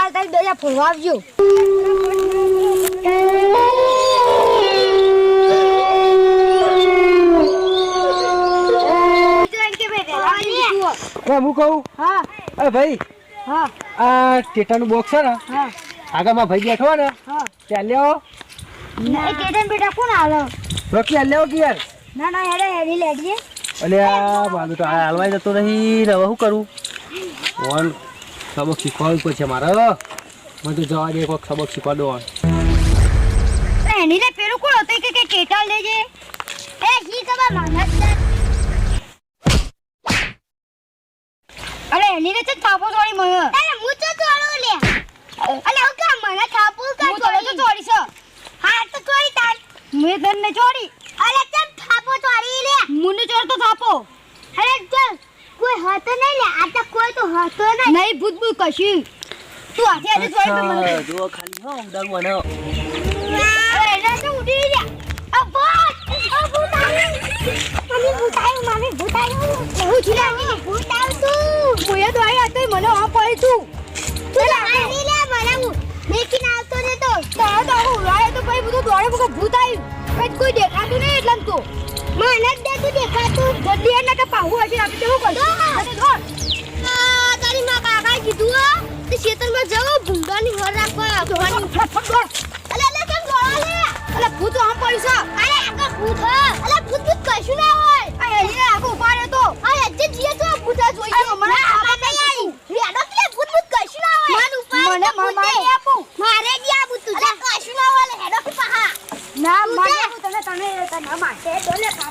કાલ તારી બેજા ફોડવા આવજો. હું કહું? હા. અરે ભાઈ હા. આ ટેટાનું બોક્સ છે ને હા. આગળમાં ભાઈ બેઠો ને હા. ત્યાં લેવો એ ટેટા ને બેટા કોણ હાલો? રોકી લેવો કે યાર ના ના હેડે હેડી લેજે. અલે આ બાજુ તો આ હાલવાઈ જતો નહીં હવે શું કરું? ઓન સબક શીખવાડવું પડશે મારે મને તો જવા દે કોઈક સબક શીખવાડો એની પેલું કોણ હતું કે કે લેજે એ હી કબા માનસ અરે એની રે છે થાપો થોડી મને. અરે હું તો થોડો લે. અલે હું કામ મને થાપો કા હું તો થોડી છો હા. તો ચોરી તાર. મે તને ચોરી અરે તમ થાપો થોડી લે? મને ચોર તો થાપો. અરે ચલ કોઈ હતો નહીં લે. આ તો હતો નહીં નહીં ભૂત ભૂત કશું. તું આજે આજે ચોરી તો મને. કહે. જો ખાલી હો ઉડાડું અને અરે એને તો ઉડી ગયા આ ભૂત! આ ભૂત આવ્યું મમ્મી ભૂત આવ્યું મમ્મી ભૂત આવ્યું. એવું છે લે ભૂત આવ્યું મોયા તો આયા તો મને આ પડી તું. તું લાવી લે. મને હું. દેખીને આવતો નતો તારા તો આવું ઉડાડે તો પછી બધું દોડે બધું ભૂત આવ્યું. કઈ કોઈ દેખાતું નહીં એટલે તો. મને જ દેતું દેખાતું. જલ્દી એને કે પાહુ હશે આપણે કરશું?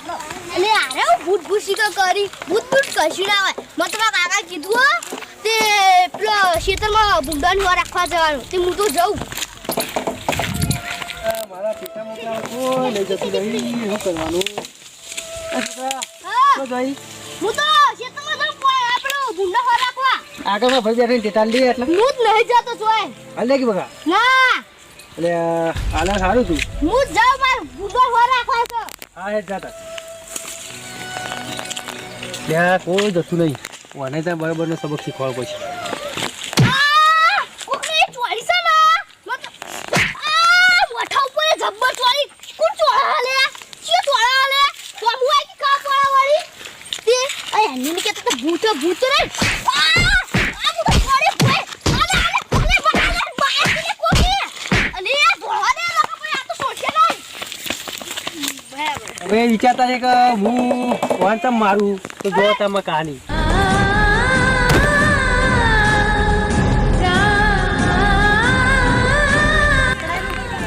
ડોલે આરે હું ભૂત કરી ભૂત ભૂત કશું ના હોય. મેં તમારા કાકા કીધું હો તે પેલો ખેતરમાં ભૂંડાની હોર રાખવા જવાનું. તે હું તો જઉં. મારા ટેટામાં કોઈ લઈ જતું નહીં. શું કરવાનું? હા. હું તો ખેતરમાં જઉં કોઈ આપણો ભૂંડા રાખવા. આગળમાં ભાઈ બેઠીને ટેટા લે એટલે? હું જ નહીં જતો જોય હાલે કે બગા ના. એટલે આલા સારું તું. હું જ જાઉં માર ભૂંડો હોર રાખવા છે હા જાતા. ત્યાં કોઈ જતું નહીં. મને ત્યાં બરાબર નો? સબક શીખવાડવો પછી ભૂત ભૂત રે. હવે વિચારતા છે કે હું વાંચમ મારું. તો જો તમે કહાની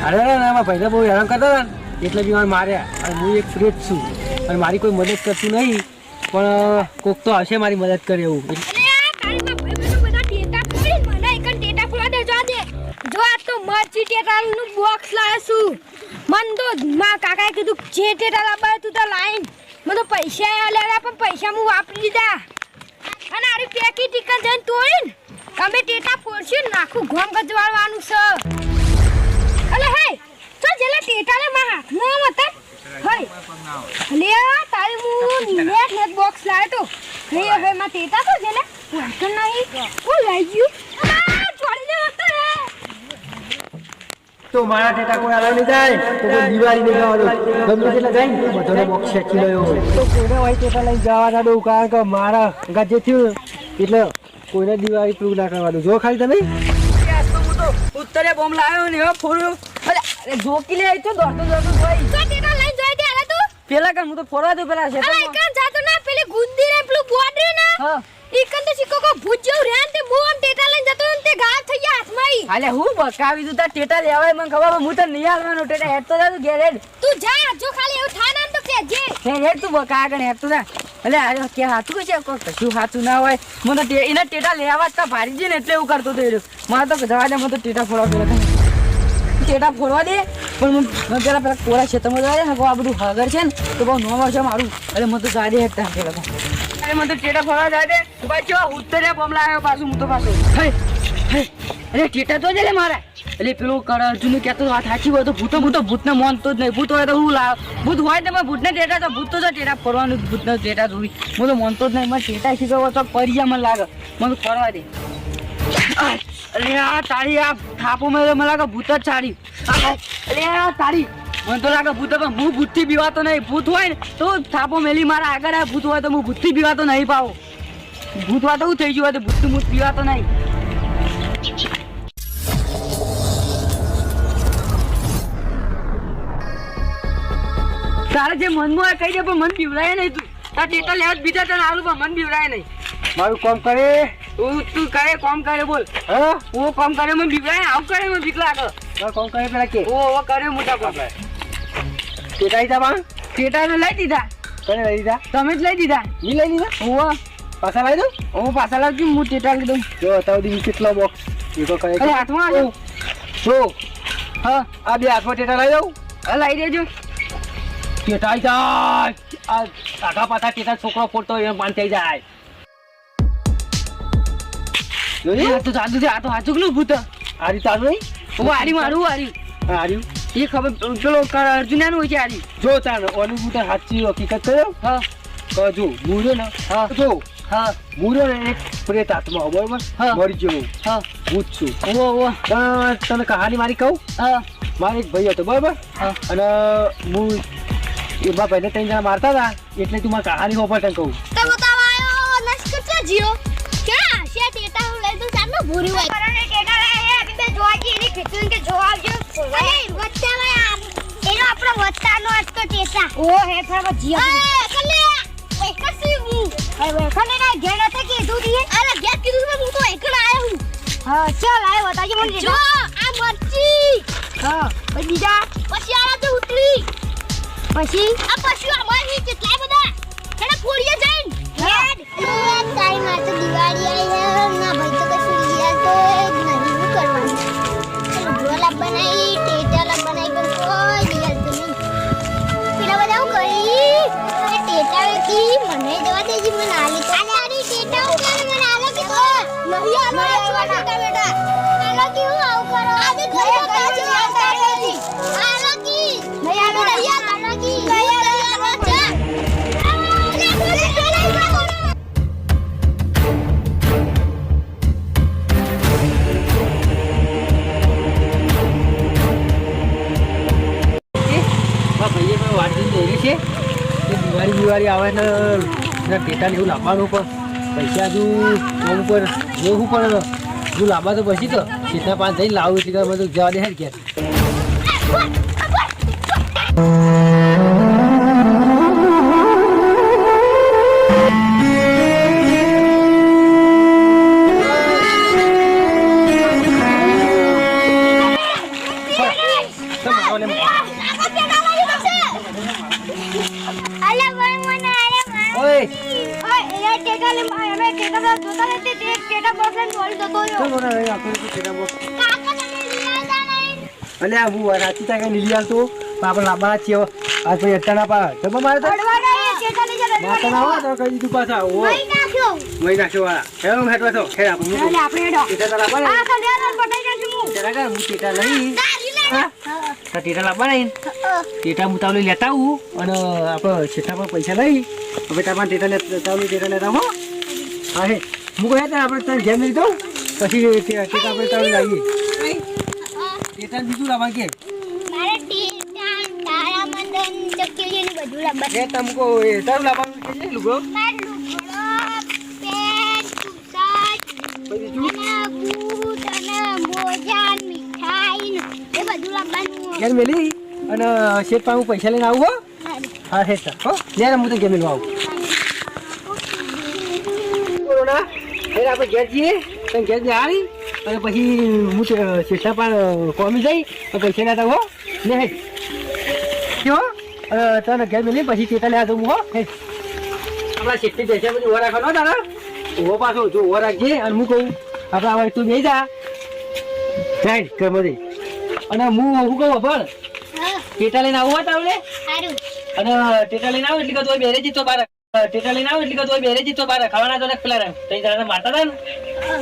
અરે ના ભાઈને બહુ હેરાન કરતા હતા એટલે બી માર્યા. અને હું એક ફ્રેટ છું. અને મારી કોઈ મદદ કરતું નહીં. પણ કોક તો હશે મારી મદદ કરે એવું. તો મરચી ટેટાનું બોક્સ લાવ્યો મન તો મા કાકાએ કીધું, જે ટેટા લાવવા તું તો લાઈન. મને તો પૈસા આલ્યા પણ પૈસા હું વાપરી દીધા અને આરી પેકી ટીકન જઈને તોડીને તમે ટેટા ફોડશું આખું ઘોમ ગજવાળવાનું છે. અલે, હે, તો જેલા ટેટા લે માં હાથમાં મત હતા લે, તારી હું નેટ નેટ બોક્સ લાવ્યો તો. હે, હવે માં ટેટા તો જેલે વાંચન નહીં. કોણ લઈ ગયું આ છોડી દે વસ્તુ રે તો મારા ટેટા કોઈ આલા નહીં જાય તો કોઈ દિવાળી નહીં જવા દો. ગમે તેટલા જાય ને તો બધાને બોક્સ ખેંચી લયો. હોય તો કોઈને હોય ટેટા લઈને જવા ના દઉં કારણ કે મારા અંગાત જે થયું. એટલે કોઈને દિવાળી પેલું ના કરવા દઉં. જો ખાલી તમે. ઉત્તરે બોમ્બ લાવ્યો ને હવે ફોડ્યો અરે જોકી લે તો દોડતો દોડતો ભાઈ. તો ટેટા લઈ જોઈ દે અરે તું. પેલા કણ હું તો ફોડવા દઉં પેલા અરે શેતાનમાં. એકન જાતો ના પેલી ગુંદી રે પેલું બોર્ડ રે ના હા એકન તો સિક્કો કો ભૂત જેવું રે ને તે બોન ટેટા લઈને જતો ને તે ગાયબ થઈ હાલે હું બકાવી દઉં? તાર ટેટા લેવાય મને ખબર હું તો નહીં આવવાનું ટેટા હેડ તો જા તું ઘેર તું જા જો ખાલી એવું થાય ને તો કહેજે ઘેર હેડ તું બકા આગળ હેડ તો જા. એટલે અરે કે હાથું કે છે કોઈ કશું હાથું ના હોય. મને તો એના ટેટા લેવા જ તો ભારી છે ને એટલે એવું કરતો હતો એ મારે તો જવા દે મને તો ટેટા ફોડવા પેલા ટેટા ફોડવા દે પણ હું મને પેલા પેલા કોરા ખેતરમાં જવા દે ને આ બધું હગર છે ને તો બહુ નોમર છે મારું. એટલે મને તો જવા દે હેઠતા પેલા અરે મને તો ટેટા ફોડવા જાય દે. પાછો ઉત્તરે બમલા લાવ્યો પાછું હું તો પાછું. હે હે. અરે, ટેટા તો જ લે મારા. એટલે પેલું કર અર્જુન કહેતો વાત સાચી હોય તો ભૂતો ભૂતો, ભૂતને મોનતો જ નહીં. ભૂત હોય તો હું લાવ. ભૂત હોય તો મેં ભૂતને ટેટા તો, ભૂત તો ટેટા. ફરવાનું ભૂત ભૂતને ટેટા જોવી. હું તો મોનતો જ નહીં. મને ટેટા શીખવો તો પરિયા મને લાગે. મને ફરવા દે. અરે, આ તારી આ થાપો મેં મને લાગે ભૂત જ ચાડી અલે આ તારી મને તો લાગે ભૂત પણ હું ભૂતથી બીવાતો નહીં. ભૂત હોય ને તો થાપો મેલી મારા આગળ આ ભૂત હોય તો હું ભૂતથી બીવાતો નહીં પાવો ભૂત હોય તો હું થઈ ગયું હોય તો ભૂતથી ભૂત પીવાતો નહીં. તારે જે મનમાં હોય કહી દે પણ મન બીવડાય નહીં તું. તાર ટેટા લેવા બીજા તને આલું પણ મન બીવડાય નહીં. મારું કામ કરે? તું તું કરે કોમ કરે બોલ. હા? ઓ કોમ કરે મને બીવડાય આવું કરે મને બીક લાગે. કામ કરે પેલા કે? ઓ ઓ કરે મોટા કોમ ટેટા લીધા બા ટેટા તો લઈ દીધા. કને લઈ દીધા? તમે જ લઈ દીધા. મી લઈ લીધા ઓ પાછા લાવી દઉં? હું પાછા લાવજો હું ટેટા લીધું જો અત્યાર દી કેટલો બોક્સ એ તો કહે હાથમાં આવ્યો શું હા. આ બે હાથમાં ટેટા લઈ દઉં? હા લઈ દેજો. ટેટા જાય. આ આગા પાછા ટેટા છોકરો ફોડતો હોય એમ પાન થઈ જાય. આ તો જાદુ છે આ તો હાચુકનું ભૂત? આ રીતે નહીં હું આરી મારું હારી હા, હાર્યું એ ખબર પેલો અર્જુનાનું હોય છે આરી. જો તાન તને સાચી હકીકત કર્યો હા. જો હું ને હા. જો. હા. રહ્યો ને એક પ્રેત આત્મા બરોબર? હા. મરી જેવું હા. હું છું. ઓ ઓ. તને કહાની મારી કહું? હા. મારો એક ભાઈ હતો બરોબર? હા. અને હું એમાં ભાઈને ત્રણ જણા મારતા હતા એટલે તું મારા કહાની ઉપર ટંક કહું. તો બતાવ આયો નસ કેટલા જીઓ ક્યાં? છે ટેટા હું લઈ દઉં સામે ભૂરી હોય. પરાણે ટેટા લાયા હે અભી બે જોવા જઈએ એની ખીચું કે જોવા આવજો. અરે વચ્ચા વાળા એનો આપણો વચ્ચાનો અટકો ટેટા. ઓ હે ફરવા જીઓ એ કલે એ કસી હું? હવે ખને ના ઘેર નતે કીધું દીએ અરે ગેસ કીધું તો હું તો એકલા આયો હું. હા ચાલ આયો બતાજી મને જો આ મરચી. હા પછી બીજા? પછી આ તો ઉતરી. પછી? આ પછી અમારી કેટલા બધા એને ફોડીએ જઈન. દિવાળી આવે ને ને ટેટા એવું લાવવાનું પણ પૈસા હજુ ફોન ઉપર જોવું પણ હજુ લાવવા તો પછી તો સીધા પાંચ થઈને લાવું છે બધું જવા દે કે હું રાતી ત્યાં કઈ લીલી આવતો આપણે લાંબા છીએ. આ કોઈ અટ્ટા ના પા તમે મારે તો ટેટા લઈ માતા ના હોય તો કઈ દીધું પાછા. ઓ મહી નાખ્યો. વાળા. હેઠવા તો ખેર આપણે ટેટા તો હું ટેટા કર હું ટેટા લઈ દારી લે હા. તો ટેટા ટેટા હું તાવલી લેતા આવું. અને આપણે છેટા પર પૈસા લઈ. હવે તમારે ટેટા લેતા તાવલી ટેટા લેતા હો. હા હે. હું કહે તો આપણે તને જેમ લઈ દઉં પછી ટેટા આપણે તાવલી લાવીએ. ટેટા બીજું લાવવા કે? ટીટા તારા મદન ચક્કી ને બધું લાવવાનું એ તમકો એ તારું લાવવાનું કે છે લુગડો માર લુગડો પેન ટુશર્ટ પછી બીજું અને બૂટ અને મોજા ને મીઠાઈ ને એ બધું લાવવાનું ઘેર મેલી અને શેઠ પાસે હું પૈસા લઈને આવું હો હા હે સર હો લે હું તો ઘેર મેળવા આવું બોલો ના એટલે આપણે ઘેર જઈએ તમે ઘેર હારી અને પછી હું તે શેઠા પર કોમી જઈ અને પૈસા લેતા હો લે હે જો તને ઘેર મેલી પછી ચેતા દઉં હો. હે. આપણા શેઠની પૈસા પછી ઓવા રાખવાનો તારા. ઓવો પાછો જો ઓવા રાખજે અને હું કહું આપણે હવે તું નહીં જા. સાઈડ કરમતી અને હું શું કહું પણ હા. ટેટા લઈને આવું હતા આવડે અને ટેટા લઈને આવું એટલે તું બેરે જીતો બાર. ટેટા લઈને આવું એટલે તું બેરે જીતો બાર. ખાવાના તો પેલા રંગ તઈ જણા મારતા હતા ને?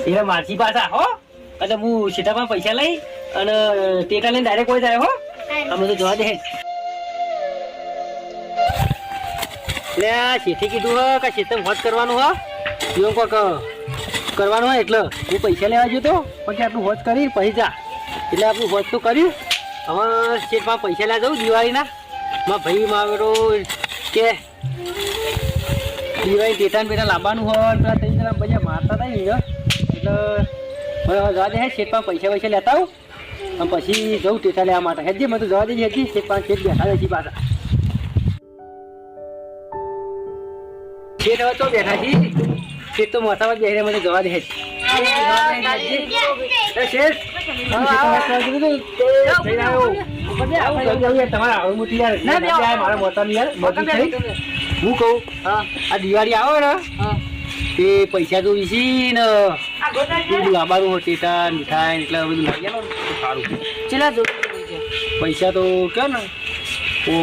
એને મારથી પાછા હો. એટલે હું સીધામાં પૈસા લઈ અને ટેટા લઈને ડાયરેક્ટ કોઈ જાય હો. અમે તો જવા દે. લે આ શેઠે કીધું હ, કે શેતમ હોત કરવાનું હ. એવું કોક કરવાનું હોય એટલે હું પૈસા લેવા ગયો પછી આટલું હોત કરી જા. એટલે આપણું હોત તો કર્યું હવે શેઠમાં પૈસા લેવા જવું દિવાળીના. માં ભાઈ મારો કે દિવાળી ટેટા બેટા લાવવાનું હોય પેલા ત્રણ જણા બધા મારતા હતા ને એટલે મને જવા દે શેઠમાં પૈસા પૈસા લેતા આવું. પછી જવું ટેટા લેવા માટે. હેજી મેં તો જવા દેજે હેજી શેઠમાં શેઠ બેઠા છે પાછા. શેઠ હવે તો બેઠા છી. શેઠ તો મોટામાં બેઠા મને જવા દે. એ શેઠ હા, તું, તે કહું આ દિવાળી આવે ને તે પૈસા તો વીસી ને. લાવવાનું હોય ટેટા મીઠાઈ એટલે બધું લઈ ગયા તો સારું. ચેલા પૈસા તો કહો ને? ઓ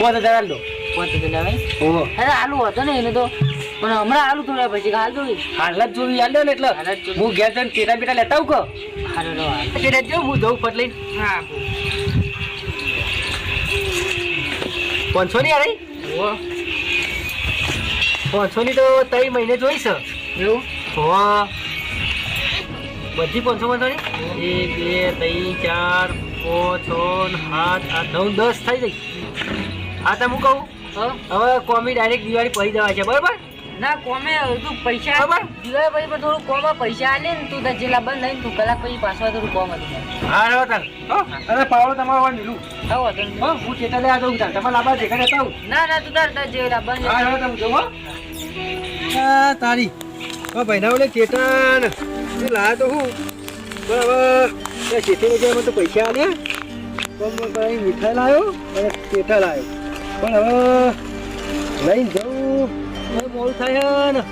પાંચ હજાર દો. પોતે પેલા ભાઈ. ઓહો. અરે આલુ હતો ને એને તો. પણ હમણાં આલુ થોડા પછી હાલ જોઈ. હાલ જ જોવી આલ ને એટલે. હાલ હું ઘેર જઈને ટેટા બેટા લેતા આવું કહો. હાલો લો હાલ. જો હું જઉં ફટ લઈને. હા. પાંચસો ની અરે ઓ પાંચસો ની તો ત્રણ મહિને જોઈશ એવું? હો. બધી પાંચસો પાંચસો ની એક બે ત્રણ ચાર પાંચ છ સાત આઠ નવ દસ થઈ જઈ હા તો હું કહું હવે કોમી ડાયરેક્ટ દિવાળી પડી જવા છે બરાબર? ના કોમે તું પૈસા બરાબર. દિવાળી પછી પણ થોડું કોમ પૈસા આલે ને તું તાર જેટલા બંધ લઈને તું કલાક પછી પાછવા થોડું કોમ હતું હા રહો તાર. અરે પાવડો તમારો વાળ મિલું આવો હતો હું ચેતા લઈ આ જઉં તાર. તમારે લાભા દેખા રહેતા આવું. ના ના તું તાર તાર જેટલા બંધ હા રહો તમે હા. તારી. ભાઈ ભાઈના ઓલે ચેતન. એ લાયા તો હું. બરાબર. ચેતી ને તો પૈસા આલ્યા પણ મીઠાઈ લાવ્યો અને ચેટા લાવ્યો પણ હવે લઈને જવું મોડું થાય ને.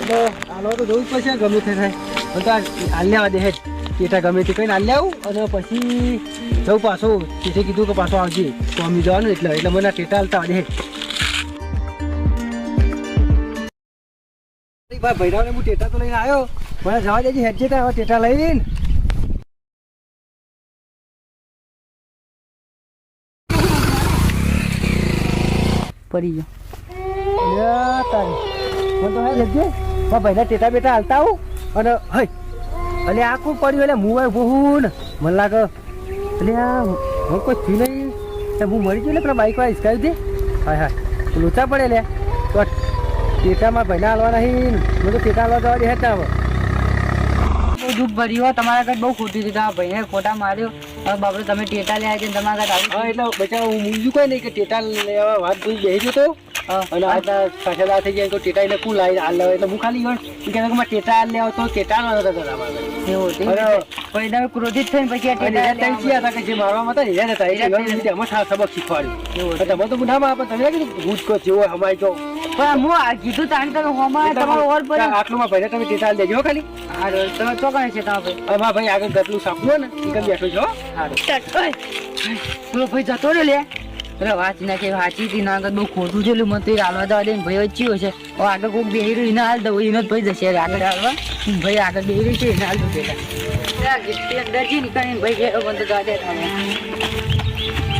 એટલે આલો તો જવું જ પડશે, ગમે તે થાય. પણ તો આ આલ્યા દે ચેટા ગમે તે કહીને હાલ્યા આવું. અને પછી જવું પાછો. ચીઠે કીધું કે પાછો આવજે. તો અમે જવાનું એટલે એટલે મને ટેટા હાલતા દે ભાઈ, ભૈરાવને હું ટેટા તો લઈને આવ્યો. મને જવા દેજે ત્યાં. હવે ટેટા લઈને. પડી ગયો. તારી. તો હે ભાઈના ટેટા બેટા હાલતા આવું. અને હઈ અને આ કોણ પડ્યું? એટલે મું આવ્યો બહુ ને મને લાગે એટલે હું કોઈ થયું નહીં. એટલે હું મરી ગયો એટલે પેલા બાઈક વાળા હિસકાવી દે હા હા લોચા પડે લે. તો ટેટામાં ભાઈના હાલવા નહીં. મેં તો ટેટા હાલવા જવા દે હેતા બહુ દુઃખ ભર્યું તમારા ઘર બહુ ખોટી દીધા ભાઈને ખોટા માર્યો. બાપરે તમે ટેટા લે છે તમારા ઘર હા એટલે બચા હું મૂંઝ્યું કઈ નહીં કે ટેટા લેવા વાત ભૂલી બેસી જતો. અને આજના સાથેદાર થઈ જાય તો ટેટા એટલે કુલ લાવી હાલ લેવા એટલે હું ખાલી ગયો કે મારે ટેટા હાલ લેવા તો ટેટા નો હતા તમારે એવું. પછી તમે ક્રોધિત થઈને પછી ટેટા હીરા ત્રણ હતા કે જે મારવામાં હતા ને હતા. હીરા અમે સબક શીખવાડ્યું. તમે તો ગુનામાં માં તમે કીધું કો જેવો અમારી જો. પણ હું આ કીધું તાણ તમે હોમાં તમારો ઓર પર આટલું માં ભાઈને તમે ટેટા દેજો ખાલી. હારો તમે ચોકણ છે તમારા ભાઈ? અમારા ભાઈ આગળ ગટલું સાંભળ્યું ને એ કઈ બેઠો છો હારો. પેલો ભાઈ જતો રહ્યો લે. અરે વાંચી ના કે વાંચી હતી ના આગળ બહુ ખોટું છે એટલે મને તો એ હાલવા દવા દે ભાઈ વચ્ચી છે. હવે આગળ કોઈક બેહી રહ્યું એને હાલ દઉં એનો ભાઈ જશે આગળ હાલવા. ભાઈ આગળ બેહી રહ્યું છે એને હાલ દઉં પેલા. અંદર જી નીકળીને ભાઈ ગયો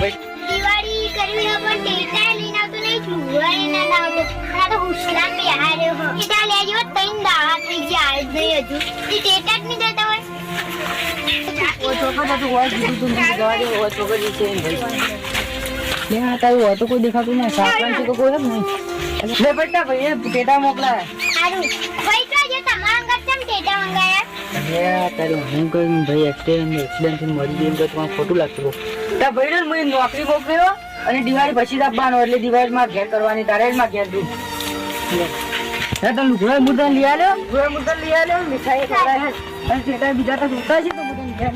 ભાઈ દિવાળી કરવી હોય આવતો દાવા થઈ ગયા આજ નહીં હજુ. તે ટેટા જ નહીં દેતા હોય? ઓ હોય તું છે લે તારું હોય તો કોઈ દેખાતું નહીં સાપરાણ તો કોઈ જ નહીં. લે બેટા ભાઈ ટેટા મોકલાય. સારું. ભાઈ તો આજે તમારા અંગત કેમ ટેટા મંગાયા? તારું હું કહ્યું ભાઈ એક્સિડન્ટ એક્સિડન્ટ મરી ગયું તો તમારે ખોટું લાગતું. તા ભાઈ ને મેં નોકરી મોકલ્યો અને દિવાળી પછી આપવાનો, એટલે દિવાળી માં ઘેર કરવાની તારે માં ઘેર દઉં હે તો લુગડો મુદન લઈ આલ્યો? લુગડો મુદન લઈ આલ્યો? મીઠાઈ અને જેટા બીજા તો જોતા છે તો મુદન ઘેર